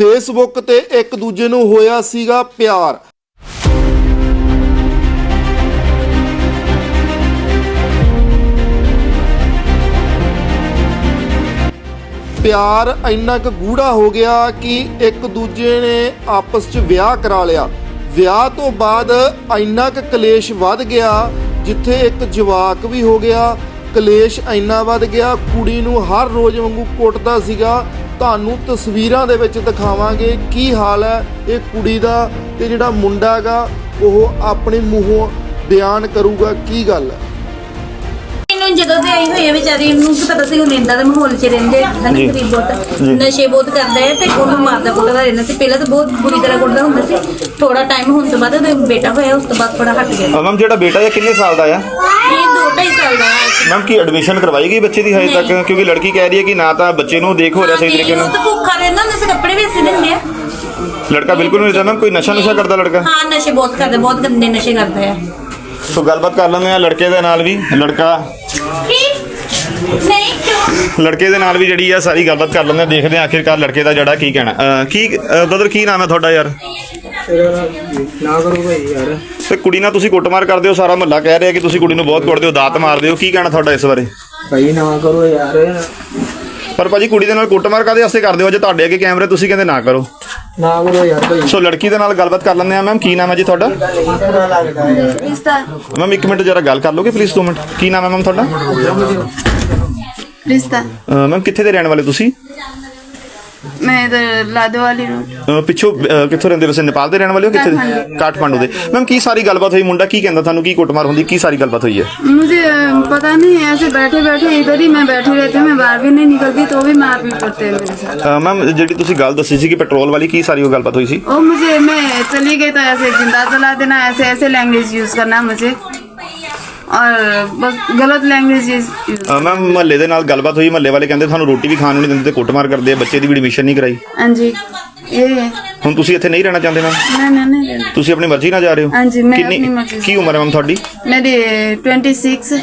Facebook ਤੇ ਇੱਕ ਦੂਜੇ ਨੂੰ ਹੋਇਆ ਸੀਗਾ ਪਿਆਰ। ਪਿਆਰ ਇੰਨਾ ਕੁ ਗੂੜਾ ਹੋ ਗਿਆ ਕਿ ਇੱਕ ਦੂਜੇ ਨੇ ਆਪਸ 'ਚ ਵਿਆਹ ਕਰਾ ਲਿਆ। ਵਿਆਹ ਤੋਂ ਬਾਅਦ ਇੰਨਾ ਕੁ ਕਲੇਸ਼ ਵੱਧ ਗਿਆ, ਜਿੱਥੇ ਇੱਕ ਜਵਾਕ ਵੀ ਹੋ ਗਿਆ। ਕਲੇਸ਼ ਇੰਨਾ ਵੱਧ ਗਿਆ, ਕੁੜੀ ਨੂੰ ਹਰ ਰੋਜ਼ ਵਾਂਗੂ ਕੁੱਟਦਾ ਸੀਗਾ। ਤੁਹਾਨੂੰ ਤਸਵੀਰਾਂ ਦੇ ਵਿੱਚ ਦਿਖਾਵਾਂਗੇ ਕੀ ਹਾਲ ਹੈ ਇਹ ਕੁੜੀ ਦਾ ਤੇ ਜਿਹੜਾ ਮੁੰਡਾ ਹੈਗਾ, ਉਹ ਆਪਣੇ ਮੂੰਹੋਂ ਬਿਆਨ ਕਰੂਗਾ, ਕੀ ਗੱਲ ਹੈ? ਜਦੋਂ ਤੇ ਆਈ ਹੋਈ ਹੈ ਵਿਚਾਰੀ ਇਹਨੂੰ ਕੀ ਪਤਾ ਸੀ ਹੁਣ ਇੰਦਾ ਦੇ ਮਾਹੌਲ 'ਚ ਰਹਿੰਦੇ ਹਨੀ ਗਰੀਬ ਬਹੁਤ। ਨਸ਼ੇ ਬਹੁਤ ਕਰਦਾ ਹੈ ਤੇ ਉਹਨੂੰ ਮਾਰਦਾ ਕੁੱਟਦਾ ਰਹਿੰਦਾ ਸੀ। ਪਹਿਲਾਂ ਤਾਂ ਬਹੁਤ ਬੁਰੀ ਤਰ੍ਹਾਂ ਕੁੱਟਦਾ ਹੁੰਦਾ ਸੀ। ਥੋੜਾ ਟਾਈਮ ਹੋਣ ਤੋਂ ਬਾਅਦ ਉਹਦਾ ਬੇਟਾ ਹੋਇਆ ਉਸ ਤੋਂ ਬਾਅਦ ਥੋੜਾ ਹਟ ਗਿਆ। ਮੈਮ ਜਿਹੜਾ ਬੇਟਾ ਇਹ ਕਿੰਨੇ ਸਾਲ ਦਾ ਆ? ਇਹ ਦੋ ਢਾਈ ਸਾਲ ਦਾ ਹੈ। ਮੈਮ ਕੀ ਐਡਮਿਸ਼ਨ ਕਰਵਾਈ ਗਈ ਬੱਚੇ ਦੀ ਹਜੇ ਤੱਕ? ਕਿਉਂਕਿ ਲੜਕੀ ਕਹਿ ਰਹੀ ਹੈ ਕਿ ਨਾ ਤਾਂ ਬੱਚੇ ਨੂੰ ਦੇਖ ਹੋ ਰਿਹਾ ਸਹੀ ਤਰੀਕੇ ਉਹ ਨਾਲ। ਤਾਂ ਭੁੱਖਾ ਰਹਿੰਦਾ ਹੁੰਦਾ ਸੀ ਕੱਪੜੇ ਵੀ ਅਸੀਂ ਦਿੰਦੇ ਆ। ਲੜਕਾ ਬਿਲਕੁਲ ਨਹੀਂ ਮੈਮ ਕੋਈ ਨਸ਼ਾ ਨੁਸ਼ਾ ਕਰਦਾ ਲੜਕਾ? ਹਾਂ ਨਸ਼ੇ ਬਹੁਤ ਕਰਦਾ ਬਹੁਤ ਗੰਦੇ ਨਸ਼ੇ ਕਰਦਾ ਹੈ ਸੋ ਗੱਲਬਾਤ ਕਰ ਲੈਂਦੇ ਆ ਲੜਕੇ ਦੇ ਨਾਲ ਵੀ ਲੜਕਾ ਨਹੀਂ ਕਿਉਂ ਲੜਕੇ ਦੇ ਨਾਲ ਵੀ ਜਿਹੜੀ ਆ ਸਾਰੀ ਗੱਲਬਾਤ ਕਰ ਲੈਂਦੇ ਆ ਦੇਖਦੇ ਆ ਆਖਿਰਕਾਰ ਲੜਕੇ ਦਾ ਜਿਹੜਾ ਕੀ ਕਹਿਣਾ। ਅਹ, ਕੀ ਬ੍ਰਦਰ ਕੀ ਨਾਮ ਹੈ ਤੁਹਾਡਾ ਯਾਰ? ਤੇਰਾ ਨਾ ਕਰੋ ਭਾਈ ਯਾਰ। ਤੇ ਕੁੜੀ ਨਾਲ ਤੁਸੀਂ ਕੁੱਟਮਾਰ ਕਰਦੇ ਹੋ ਸਾਰਾ ਮਹੱਲਾ ਕਹਿ ਰਿਹਾ ਕਿ ਤੁਸੀਂ ਕੁੜੀ ਨੂੰ ਬਹੁਤ ਕੁੱਟਦੇ ਹੋ ਦਾਤ ਮਾਰਦੇ ਹੋ ਕੀ ਕਹਿਣਾ ਤੁਹਾਡਾ ਇਸ ਬਾਰੇ? ਭਾਈ ਨਾ ਕਰੋ ਯਾਰ। ਪਰ ਭਾਜੀ ਕੁੜੀ ਦੇ ਨਾਲ ਕੁੱਟਮਾਰ ਕਾਦੇ ਵਾਸਤੇ ਕਰਦੇ ਹੋ? ਜੇ ਤੁਹਾਡੇ ਅੱਗੇ ਕੈਮਰੇ ਤੁਸੀਂ ਕਹਿੰਦੇ ਨਾ ਕਰੋ। ਸੋ ਲੜਕੀ ਦੇ ਨਾਲ ਗੱਲਬਾਤ ਕਰ ਲੈਂਦੇ ਆ ਮੈਮ। ਕੀ ਨਾਮ ਹੈ ਜੀ ਤੁਹਾਡਾ? ਰਿਸ਼ਤਾ। ਮੈਮ 1 ਮਿੰਟ ਜਰਾ ਗੱਲ ਕਰ ਲੋਗੇ ਪਲੀਜ਼ 2 ਮਿੰਟ। ਕੀ ਨਾਮ ਹੈ ਮੈਮ ਤੁਹਾਡਾ? ਰਿਸ਼ਤਾ। ਮੈਮ ਕਿੱਥੇ ਦੇ ਰਹਿਣ ਵਾਲੇ ਤੁਸੀਂ? मैं इधर लादो वाली रोड ਅਹ ਪਿੱਛੋਂ ਅਹ ਕਿੱਥੋਂ ਰਹਿੰਦੇ ਵੈਸੇ ਨੇਪਾਲ ਦੇ ਰਹਿਣ ਵਾਲੇ ਹੋ ਕਿੱਥੇ ਦੇ ਕਾਠਮਾਂਡੂ ਦੇ ਮੈਮ ਕੀ ਸਾਰੀ ਗੱਲਬਾਤ ਹੋਈ ਮੁੰਡਾ ਕੀ ਕਹਿੰਦਾ ਤੁਹਾਨੂੰ ਕੀ ਕੁੱਟਮਾਰ ਹੁੰਦੀ ਕੀ ਸਾਰੀ ਗੱਲਬਾਤ ਹੋਈ ਹੈ मुझे पता नहीं ऐसे बैठे बैठे इधर ही मैं बैठी रहती हूँ मैं बाहर भी नहीं निकलती तो भी मारपीट करते हैं मेरे साथ ਅਹ ਮੈਮ ਜਿਹੜੀ ਤੁਸੀਂ ਗੱਲ ਦੱਸੀ ਸੀ ਕਿ ਪੈਟਰੋਲ ਵਾਲੀ ਕੀ ਸਾਰੀ ਉਹ ਗੱਲਬਾਤ ਹੋਈ ਸੀ और मुझे मैं चली गई तो ऐसे जिंदा जला देना ऐसे ऐसे लैंग्वेज यूज करना मुझे और बस गलत लैंग्वेज यूज ਅਹ ਮੈਮ ਮਹੱਲੇ ਦੇ ਨਾਲ ਗੱਲਬਾਤ ਹੋਈ ਮਹੱਲੇ ਵਾਲੇ ਕਹਿੰਦੇ ਤੁਹਾਨੂੰ ਰੋਟੀ ਵੀ ਖਾਣ ਨੂੰ ਨਹੀਂ ਦਿੰਦੇ ਤੇ ਕੁੱਟਮਾਰ ਕਰਦੇ ਆ ਬੱਚੇ ਦੀ ਵੀ ਐਡਮਿਸ਼ਨ ਨਹੀਂ ਕਰਾਈ हाँ जी ये है ਹੁਣ ਤੁਸੀਂ ਇੱਥੇ ਨਹੀਂ ਰਹਿਣਾ ਚਾਹੁੰਦੇ ਮੈਮ नहीं नहीं नहीं ਤੁਸੀਂ ਆਪਣੀ ਮਰਜ਼ੀ ਨਾਲ ਜਾ ਰਹੇ ਹੋ हाँ जी मैं ਕਿੰਨੀ अपनी मर्जी ਕੀ ਉਮਰ ਹੈ ਮੈਮ ਤੁਹਾਡੀ से मेरी ट्वेंटी सिक्स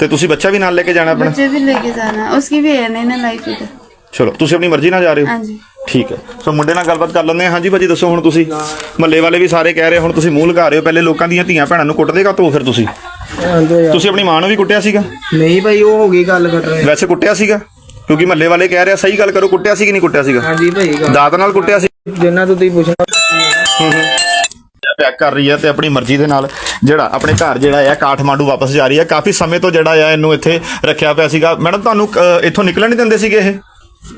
ਤੇ ਤੁਸੀਂ ਬੱਚਾ ਵੀ ਨਾਲ ਲੈ ਕੇ ਜਾਣਾ ਆਪਣਾ बच्चे भी लेके जाना उसकी भी है नहीं ना लाइफ इधर ਚਲੋ ਤੁਸੀਂ ਆਪਣੀ ਮਰਜ਼ੀ ਨਾਲ ਜਾ ਰਹੇ ਹੋ हाँ जी ਠੀਕ ਹੈ ਸੋ ਮੁੰਡੇ ਨਾਲ ਗੱਲਬਾਤ ਕਰ ਲੈਂਦੇ ਹਾਂ ਹਾਂਜੀ ਭਾਜੀ ਦੱਸੋ ਹੁਣ ਤੁਸੀਂ ਮਹੱਲੇ ਵਾਲੇ ਵੀ ਸਾਰੇ ਕਹਿ ਰਹੇ ਹੁਣ ਤੁਸੀਂ ਮੂੰਹ ਲਗਾ ਰਹੇ ਹੋ ਪਹਿਲੇ ਲੋਕਾਂ ਦੀਆਂ ਧੀਆਂ ਭੈਣਾਂ ਨੂੰ ਕੁੱਟ ਦੇਗਾ ਤੋ ਫਿਰ ਤੁਸੀਂ ਯਾਰ। ਤੁਸੀਂ ਆਪਣੀ ਮਾਂ ਨੂੰ ਵੀ ਕੁੱਟਿਆ ਸੀਗਾ? ਨਹੀਂ ਭਾਈ ਉਹ ਹੋ ਗਈ ਗੱਲ ਕਰ ਰਹੇ। ਵੈਸੇ ਕੁੱਟਿਆ ਸੀਗਾ? ਕਿਉਂਕਿ ਮਹੱਲੇ ਵਾਲੇ ਕਹਿ ਰਹੇ ਸਹੀ ਗੱਲ ਕਰੋ ਕੁੱਟਿਆ ਸੀ ਕਿ ਨਹੀਂ ਕੁੱਟਿਆ ਸੀਗਾ? ਹਾਂਜੀ ਭਾਈ ਗੱਲ। ਦਾਤ ਨਾਲ ਕੁੱਟਿਆ ਸੀ? ਜਿੰਨਾ ਤੋਂ ਤੁਸੀਂ ਪੁੱਛਣਾ। ਪੈਕ ਕਰ ਰਹੀ ਹੈ ਤੇ ਆਪਣੀ ਮਰਜ਼ੀ ਦੇ ਨਾਲ ਜਿਹੜਾ ਆਪਣੇ ਘਰ ਜਿਹੜਾ ਆ ਕਾਠਮਾਂਡੂ ਵਾਪਸ ਜਾ ਰਹੀ ਹੈ। ਕਾਫੀ ਸਮੇਂ ਤੋਂ ਜਿਹੜਾ ਆ ਇਹਨੂੰ ਇੱਥੇ ਰੱਖਿਆ ਪਿਆ ਸੀਗਾ। ਮੈਡਮ ਤੁਹਾਨੂੰ ਅ, ਇੱਥੋਂ ਨਿਕਲਣ ਨਹੀਂ ਦਿੰਦੇ ਸੀਗੇ ਇਹ?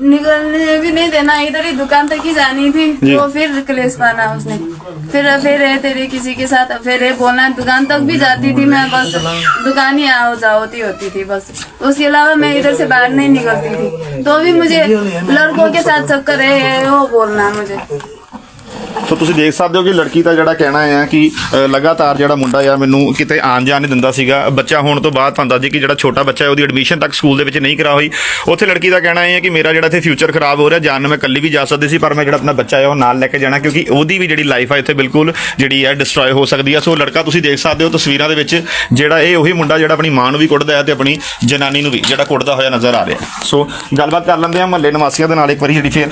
निकलने भी नहीं देना इधर ही दुकान तक ही जानी थी जी। तो फिर कलेश पाना उसने फिर फिर है तेरे किसी के साथ फिर है बोलना दुकान तक भी जाती थी मैं बस दुकान ही आओ जाओ होती होती थी बस उसके अलावा मैं इधर से बाहर नहीं निकलती थी तो भी मुझे लड़कों के साथ चक्कर है वो बोलना मुझे ਸੋ ਤੁਸੀਂ ਦੇਖ ਸਕਦੇ ਹੋ ਕਿ ਲੜਕੀ ਦਾ ਜਿਹੜਾ ਕਹਿਣਾ ਹੈ ਕਿ ਲਗਾਤਾਰ ਜਿਹੜਾ ਮੁੰਡਾ ਆ ਮੈਨੂੰ ਕਿਤੇ ਆਣ ਜਾਣ ਨਹੀਂ ਦਿੰਦਾ ਸੀਗਾ। ਬੱਚਾ ਹੋਣ ਤੋਂ ਬਾਅਦ ਤੁਹਾਨੂੰ ਦੱਸਦੀ ਕਿ ਜਿਹੜਾ ਛੋਟਾ ਬੱਚਾ ਹੈ, ਉਹਦੀ ਐਡਮਿਸ਼ਨ ਤੱਕ ਸਕੂਲ ਦੇ ਵਿੱਚ ਨਹੀਂ ਕਰਾ ਹੋਈ। ਉੱਥੇ ਲੜਕੀ ਦਾ ਕਹਿਣਾ ਇਹ ਹੈ ਕਿ ਮੇਰਾ ਜਿਹੜਾ ਇੱਥੇ ਫਿਊਚਰ ਖਰਾਬ ਹੋ ਰਿਹਾ ਜਾਨ ਨੂੰ ਮੈਂ ਇਕੱਲੀ ਵੀ ਜਾ ਸਕਦੀ ਸੀ, ਪਰ ਮੈਂ ਜਿਹੜਾ ਆਪਣਾ ਬੱਚਾ ਹੈ ਉਹ ਨਾਲ ਲੈ ਕੇ ਜਾਣਾ, ਕਿਉਂਕਿ ਉਹਦੀ ਵੀ ਜਿਹੜੀ ਲਾਈਫ ਹੈ ਇੱਥੇ ਬਿਲਕੁਲ ਜਿਹੜੀ ਹੈ ਡਿਸਟਰੋਏ ਹੋ ਸਕਦੀ ਹੈ ਸੋ ਲੜਕਾ ਤੁਸੀਂ ਦੇਖ ਸਕਦੇ ਹੋ ਤਸਵੀਰਾਂ ਦੇ ਵਿੱਚ, ਜਿਹੜਾ ਇਹ ਉਹੀ ਮੁੰਡਾ ਜਿਹੜਾ ਆਪਣੀ ਮਾਂ ਨੂੰ ਵੀ ਕੁੱਟਦਾ ਹੈ ਤੇ ਆਪਣੀ ਜਨਾਨੀ ਨੂੰ ਵੀ ਜਿਹੜਾ ਕੁੱਟਦਾ ਹੋਇਆ ਨਜ਼ਰ ਆ ਰਿਹਾ। ਸੋ ਗੱਲਬਾਤ ਕਰ ਲੈਂਦੇ ਹਾਂ, ਮਹੱਲੇ ਨਿਵਾਸੀਆਂ ਦੇ ਨਾਲ ਇੱਕ ਵਾਰੀ, ਜਿਹੜੀ ਫੇਰ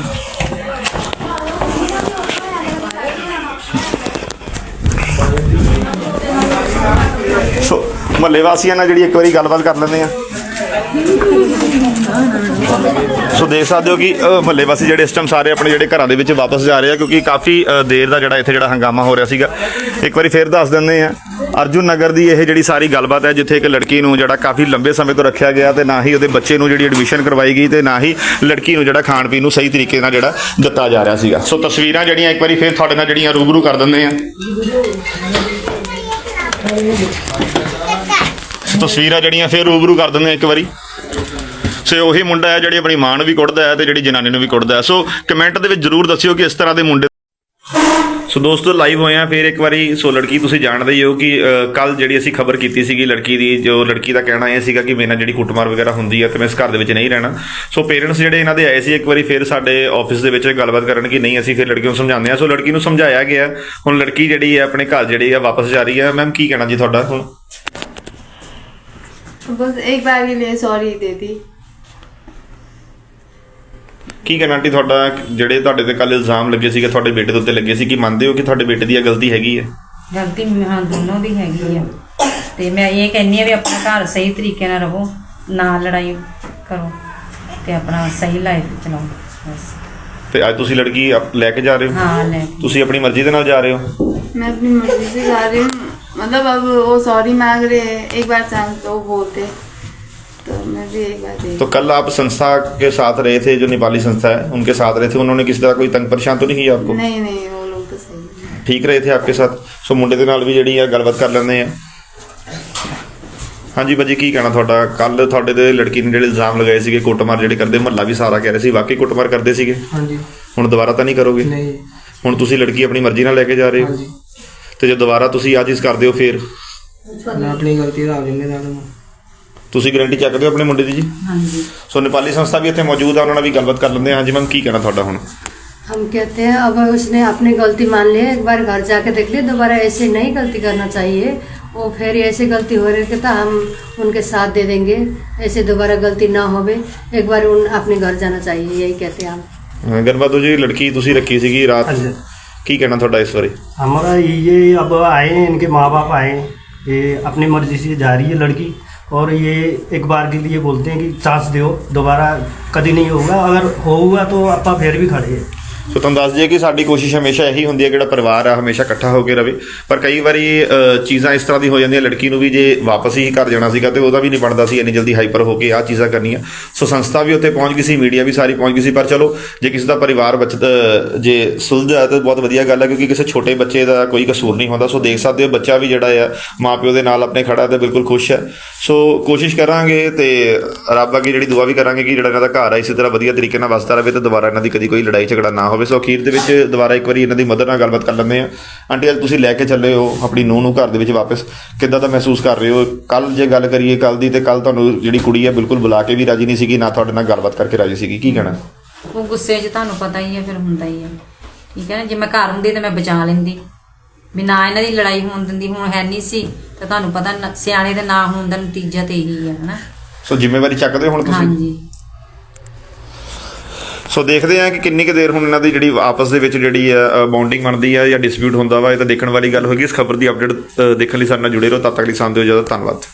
ਮਹੱਲੇ ਵਾਸੀਆਂ ਨਾਲ ਜਿਹੜੀ ਇੱਕ ਵਾਰੀ ਗੱਲਬਾਤ ਕਰ ਲੈਂਦੇ ਆ। ਸੋ ਦੇਖ ਸਕਦੇ ਹੋ ਕਿ ਮਹੱਲੇ ਵਾਸੀ ਜਿਹੜੇ ਇਸ ਟਾਈਮ ਸਾਰੇ ਆਪਣੇ ਜਿਹੜੇ ਘਰਾਂ ਦੇ ਵਿੱਚ ਵਾਪਸ ਜਾ ਰਹੇ ਆ, ਕਿਉਂਕਿ ਕਾਫੀ ਦੇਰ ਦਾ ਜਿਹੜਾ ਇੱਥੇ ਜਿਹੜਾ ਹੰਗਾਮਾ ਹੋ ਰਿਹਾ ਸੀਗਾ। ਇੱਕ ਵਾਰੀ ਫੇਰ ਦੱਸ ਦਿੰਦੇ ਆ, ਅਰਜੁਨ ਨਗਰ ਦੀ ਇਹ ਜਿਹੜੀ ਸਾਰੀ ਗੱਲਬਾਤ ਹੈ, ਜਿੱਥੇ ਇੱਕ ਲੜਕੀ ਨੂੰ ਜਿਹੜਾ ਕਾਫੀ ਲੰਬੇ ਸਮੇਂ ਤੋਂ ਰੱਖਿਆ ਗਿਆ ਤੇ ਨਾ ਹੀ ਉਹਦੇ ਬੱਚੇ ਨੂੰ ਜਿਹੜੀ ਐਡਮਿਸ਼ਨ ਕਰਵਾਈ ਗਈ ਤੇ ਨਾ ਹੀ ਲੜਕੀ ਨੂੰ ਜਿਹੜਾ ਖਾਣ ਪੀਣ ਨੂੰ ਸਹੀ ਤਰੀਕੇ ਨਾਲ ਜਿਹੜਾ ਦਿੱਤਾ ਜਾ ਰਿਹਾ ਸੀਗਾ। ਸੋ ਤਸਵੀਰਾਂ ਜਿਹੜੀਆਂ ਇੱਕ ਵਾਰੀ ਫੇਰ ਤੁਹਾਡੇ ਨਾਲ ਜਿਹੜੀਆਂ ਰੂਬਰੂ ਕਰ ਦਿੰਦੇ ਆ। ਤਸਵੀਰਾਂ ਜਿਹੜੀਆਂ ਫੇਰ ਰੂਬਰੂ ਕਰ ਦਿੰਦੇ ਆ ਇੱਕ ਵਾਰੀ। ਸੋ ਉਹੀ ਮੁੰਡਾ ਹੈ ਜਿਹੜੀ ਆਪਣੀ ਮਾਂ ਨੂੰ ਵੀ ਕੁੱਟਦਾ ਹੈ ਤੇ ਜਿਹੜੀ ਜਨਾਨੀ ਨੂੰ ਵੀ ਕੁੱਟਦਾ ਹੈ। ਸੋ ਕਮੈਂਟ ਦੇ ਵਿੱਚ ਜਰੂਰ ਦੱਸਿਓ ਕਿ ਇਸ ਤਰ੍ਹਾਂ ਦੇ ਮੁੰਡੇ ਸੋ ਦੋਸਤੋ ਲਾਈਵ ਹੋਏ ਆ, ਫਿਰ ਇੱਕ ਵਾਰੀ ਸੋ ਲੜਕੀ ਤੁਸੀਂ ਜਾਣਦੇ ਹੀ ਹੋ ਕਿ ਕੱਲ ਜਿਹੜੀ ਅਸੀਂ ਖਬਰ ਕੀਤੀ ਸੀਗੀ ਲੜਕੀ ਦੀ, ਜੋ ਲੜਕੀ ਦਾ ਕਹਿਣਾ ਇਹ ਸੀਗਾ ਕਿ ਮੇਰੇ ਨਾਲ ਜਿਹੜੀ ਕੁੱਟਮਾਰ ਵਗੈਰਾ ਹੁੰਦੀ ਹੈ ਤੇ ਮੈਂ ਇਸ ਘਰ ਦੇ ਵਿੱਚ ਨਹੀਂ ਰਹਿਣਾ। ਸੋ ਪੇਰੈਂਟਸ ਜਿਹੜੇ ਇਹਨਾਂ ਦੇ ਆਏ ਸੀ ਇੱਕ ਵਾਰੀ ਫਿਰ ਸਾਡੇ ਆਫਿਸ ਦੇ ਵਿੱਚ ਗੱਲਬਾਤ ਕਰਨ ਕਿ ਨਹੀਂ, ਅਸੀਂ ਫਿਰ ਲੜਕੀ ਨੂੰ ਸਮਝਾਉਂਦੇ ਆ ਸੋ ਲੜਕੀ ਨੂੰ ਸਮਝਾਇਆ ਗਿਆ। ਹੁਣ ਲੜਕੀ ਜਿਹੜੀ ਹੈ ਆਪਣੇ ਘਰ ਜਿਹੜੀ ਆ ਵਾਪਸ ਜਾ ਰਹੀ ਹੈ। ਮੈਮ ਕੀ ਕਹਿਣਾ ਜੀ ਤੁਹਾਡਾ ਹੁਣ? बस एक बार के लिए सॉरी दे दी ਕੀ ਕਹਿਣਾ ਆਂਟੀ ਤੁਹਾਡਾ ਜਿਹੜੇ ਤੁਹਾਡੇ ਤੇ ਕੱਲ ਇਲਜ਼ਾਮ ਲੱਗੇ ਸੀਗੇ ਤੁਹਾਡੇ ਬੇਟੇ ਦੇ ਉੱਤੇ ਲੱਗੇ ਸੀ ਕਿ ਮੰਨਦੇ ਹੋ ਕਿ ਤੁਹਾਡੇ ਬੇਟੇ ਦੀ ਇਹ ਗਲਤੀ ਹੈਗੀ ਹੈ ਗਲਤੀ ਹਾਂ ਦੋਨੋਂ ਦੀ ਹੈਗੀ ਆ ਤੇ ਮੈਂ ਇਹ ਕਹਿੰਨੀ ਆ ਵੀ ਆਪਣਾ ਘਰ ਸਹੀ ਤਰੀਕੇ ਨਾਲ ਰਹੋ ਨਾ ਲੜਾਈ ਕਰੋ ਤੇ ਆਪਣਾ ਸਹੀ ਲਾਈਫ ਚਲਾਓ ਬਸ ਤੇ ਅੱਜ ਤੁਸੀਂ ਲੜਕੀ ਅਪ- ਲੈ ਕੇ ਜਾ ਰਹੇ ਹੋ ਹਾਂ ਲੈ ਤੁਸੀਂ ਆਪਣੀ ਮਰਜ਼ੀ ਦੇ ਨਾਲ ਜਾ ਰਹੇ ਹੋ मैं अपनी मर्जी से जा रही हूँ मतलब अब वो सॉरी मांग रहे हैं एक बार चांस तो वो बोलते तो मैं भी एक बार दे तो कल आप संस्था के साथ रहे थे जो नेपाली संस्था है उनके साथ रहे थे उन्होंने किसी तरह कोई तंग परेशान तो नहीं किया आपको नहीं नहीं वो लोग तो सही है ਠੀਕ ਰਹੇ ਥੇ ਆਪਕੇ ਸਾਥ ਸੋ ਮੁੰਡੇ ਦੇ ਨਾਲ ਵੀ ਜਿਹੜੀ ਆ ਗੱਲਬਾਤ ਕਰ ਲੈਂਦੇ ਆ ਹਾਂਜੀ ਭਾਜੀ ਕੀ ਕਹਿਣਾ ਤੁਹਾਡਾ ਕੱਲ ਤੁਹਾਡੇ ਤੇ ਲੜਕੀ ਨੇ ਜਿਹੜੇ ਇਲਜ਼ਾਮ ਲਗਾਏ ਸੀਗੇ ਕੁੱਟਮਾਰ ਜਿਹੜੇ ਕਰਦੇ ਮਹੱਲਾ ਵੀ ਸਾਰਾ ਕਹਿ ਰਿਹਾ ਸੀ ਵਾਕਈ ਕੁੱਟਮਾਰ ਕਰਦੇ ਸੀਗੇ ਹਾਂਜੀ ਹੁਣ ਦੁਬਾਰਾ ਤਾਂ ਨਹੀਂ ਕਰੋਗੇ ਨਹੀਂ ਹੁਣ ਤੁਸੀਂ ਲੜਕੀ ਆਪਣੀ ਮਰਜ਼ੀ ਨਾਲ ਲੈ ਕੇ ਜਾ ਰਹੇ ਹੋ ਹਾਂਜੀ ਤੇ ਜੇ ਦੁਬਾਰਾ ਤੁਸੀਂ ਆ ਚੀਜ਼ ਕਰਦੇ ਹੋ ਫਿਰ ਮੈਂ ਆਪਣੀ ਗਲਤੀ ਦਾ ਆਪ ਜ਼ਿੰਮੇਦਾਰ ਹਾਂ ਤੁਸੀਂ ਗਾਰੰਟੀ ਚੱਕਦੇ ਹੋ ਆਪਣੇ ਮੁੰਡੇ ਦੀ ਜੀ ਹਾਂਜੀ ਸੋ ਨੇਪਾਲੀ ਸੰਸਥਾ ਵੀ ਇੱਥੇ ਮੌਜੂਦ ਆ ਉਹਨਾਂ ਨਾਲ ਵੀ ਗੱਲਬਾਤ ਕਰ ਲੈਂਦੇ ਹਾਂ ਹਾਂਜੀ ਮੈਮ ਕੀ ਕਹਿਣਾ ਤੁਹਾਡਾ ਹੁਣ हम कहते हैं अब उसने अपनी गलती मान ली है, एक बार घर जाके देख लिए दोबारा ऐसे नहीं गलती करना चाहिए वो फिर ऐसे गलती हो रही है तो हम उनके साथ दे देंगे ऐसे दोबारा गलती ना होवे एक बार उन अपने घर जाना चाहिए यही कहते हैं हम ਗਨਬਾਦੋ ਜੀ ਲੜਕੀ ਤੁਸੀਂ ਰੱਖੀ ਸੀਗੀ ਰਾਤ अच्छा ਕੀ ਕਹਿਣਾ ਤੁਹਾਡਾ ਇਸ ਬਾਰੇ हमारा ये अब आए हैं इनके माँ बाप आए हैं ये अपनी मर्जी से जा रही है लड़की और ये एक बार के लिए बोलते हैं कि चांस दो दोबारा कभी नहीं होगा अगर होगा तो आप फिर भी खड़े हैं ਸੋ ਤੁਹਾਨੂੰ ਦੱਸ ਦਈਏ ਕਿ ਸਾਡੀ ਕੋਸ਼ਿਸ਼ ਹਮੇਸ਼ਾ ਇਹੀ ਹੁੰਦੀ ਹੈ ਕਿ ਜਿਹੜਾ ਪਰਿਵਾਰ ਆ, ਹਮੇਸ਼ਾ ਇਕੱਠਾ ਹੋ ਕੇ ਰਵੇ। ਪਰ ਕਈ ਵਾਰੀ ਚੀਜ਼ਾਂ ਇਸ ਤਰ੍ਹਾਂ ਦੀ ਹੋ ਜਾਂਦੀਆਂ, ਲੜਕੀ ਨੂੰ ਵੀ ਜੇ ਵਾਪਸ ਹੀ ਘਰ ਜਾਣਾ ਸੀਗਾ ਤੇ ਉਹਦਾ ਵੀ ਨਹੀਂ ਬਣਦਾ ਸੀ ਇੰਨੀ ਜਲਦੀ ਹਾਈਪਰ ਹੋ ਕੇ ਆਹ ਚੀਜ਼ਾਂ ਕਰਨੀਆਂ। ਸੋ ਸੰਸਥਾ ਵੀ ਉੱਥੇ ਪਹੁੰਚ ਗਈ ਸੀ ਮੀਡੀਆ ਵੀ ਸਾਰੀ ਪਹੁੰਚ ਗਈ ਸੀ, ਪਰ ਚਲੋ, ਜੇ ਕਿਸੇ ਦਾ ਪਰਿਵਾਰ ਬਚਤ ਜੇ ਸੁਲਝਾ ਤਾਂ ਬਹੁਤ ਵਧੀਆ ਗੱਲ ਹੈ, ਕਿਉਂਕਿ ਕਿਸੇ ਛੋਟੇ ਬੱਚੇ ਦਾ ਕੋਈ ਕਸੂਰ ਨਹੀਂ ਹੁੰਦਾ। ਸੋ ਦੇਖ ਸਕਦੇ ਹੋ, ਬੱਚਾ ਵੀ ਜਿਹੜਾ ਆ, ਮਾਪਿਓ ਦੇ ਨਾਲ ਆਪਣੇ ਖੜਾ ਤੇ ਬਿਲਕੁਲ ਖੁਸ਼ ਹੈ। ਸੋ ਕੋਸ਼ਿਸ਼ ਕਰਾਂਗੇ ਤੇ ਰੱਬ ਅੱਗੇ ਜਿਹੜੀ ਦੁਆ ਵੀ ਕਰਾਂਗੇ ਕਿ ਜਿਹੜਾ ਇਹਨਾਂ ਦਾ ਘਰ ਆ, ਇਸੇ ਤਰ੍ਹਾਂ ਵਧੀਆ ਤਰੀਕੇ ਨਾਲ ਵਸਦਾ ਰਹੇ ਤੇ ਦੁਬਾਰਾ ਇਹਨਾਂ ਦੀ ਕਦੀ ਕੋਈ ਲੜਾਈ ਝਗੜਾ ਨਾ ਹੋਵੇ। ਸੋ ਅਖੀਰ ਦੇ ਵਿੱਚ ਦੁਬਾਰਾ ਇੱਕ ਵਾਰੀ ਇਹਨਾਂ ਦੀ ਮਦਰ ਨਾਲ ਗੱਲਬਾਤ ਕਰ ਲੈਂਦੇ ਆ ਆਂਟੀ ਅੱਜ ਤੁਸੀਂ ਲੈ ਕੇ ਚੱਲੇ ਹੋ ਆਪਣੀ ਨੂੰਹ ਨੂੰ ਘਰ ਦੇ ਵਿੱਚ ਵਾਪਸ। ਕਿੱਦਾਂ ਦਾ ਮਹਿਸੂਸ ਕਰ ਰਹੇ ਹੋ? ਕੱਲ ਜੇ ਗੱਲ ਕਰੀਏ ਕੱਲ ਦੀ ਤੇ ਕੱਲ ਤੁਹਾਨੂੰ ਜਿਹੜੀ ਕੁੜੀ ਹੈ ਬਿਲਕੁਲ ਬੁਲਾ ਕੇ ਵੀ ਰਾਜੀ ਨਹੀਂ ਸੀਗੀ ਨਾ ਤੁਹਾਡੇ ਨਾਲ ਗੱਲਬਾਤ ਕਰਕੇ ਰਾਜੀ ਸੀਗੀ। ਕੀ ਕਹਿਣਾ? ਉਹ ਗੁੱਸੇ 'ਚ ਤੁਹਾਨੂੰ ਪਤਾ ਹੀ ਹੈ ਫਿਰ ਹੁੰਦਾ ਹੀ ਹੈ। ਠੀਕ ਹੈ ਨਾ? ਜੇ ਮੈਂ ਘਰ ਹੁੰਦੀ ਤਾਂ ਮੈਂ ਬਚਾ ਲੈਂਦੀ। ਵੀ ਨਾ ਇਹਨਾਂ ਦੀ ਲੜਾਈ ਹੋਣ ਦਿੰਦੀ ਹੁਣ ਹੈ ਨਹੀਂ ਸੀ ਤਾਂ ਤੁਹਾਨੂੰ ਪਤਾ ਸਿਆਣੇ ਦੇ ਨਾ ਹੋਣ ਦਾ ਨਤੀਜਾ ਤੇ ਇਹੀ ਹੈ ਹਨਾ? ਸੋ ਜ਼ਿੰਮੇਵਾਰੀ ਚੱਕਦੇ ਹੋ ਹੁਣ ਤੁਸੀਂ? ਹਾਂਜੀ। ਸੋ ਦੇਖਦੇ ਆ ਕਿ ਕਿੰਨੀ ਕੁ ਦੇਰ ਹੁਣ ਇਹਨਾਂ ਦੀ ਜਿਹੜੀ ਆਪਸ ਦੇ ਵਿੱਚ ਜਿਹੜੀ ਆ ਬੌਂਡਿੰਗ ਬਣਦੀ ਹੈ ਜਾਂ ਡਿਸਪਿਊਟ ਹੁੰਦਾ ਵਾ, ਇਹ ਤਾਂ ਦੇਖਣ ਵਾਲੀ ਗੱਲ ਹੋਗੀ ਇਸ ਖਬਰ ਦੀ ਅਪਡੇਟ ਦੇਖਣ ਲਈ ਸਾਡੇ ਨਾਲ ਜੁੜੇ ਰਹੋ। ਤਦ ਤੱਕ ਲਈ ਸਾਨੂੰ ਦਿਓ ਜ਼ਿਆਦਾ ਧੰਨਵਾਦ।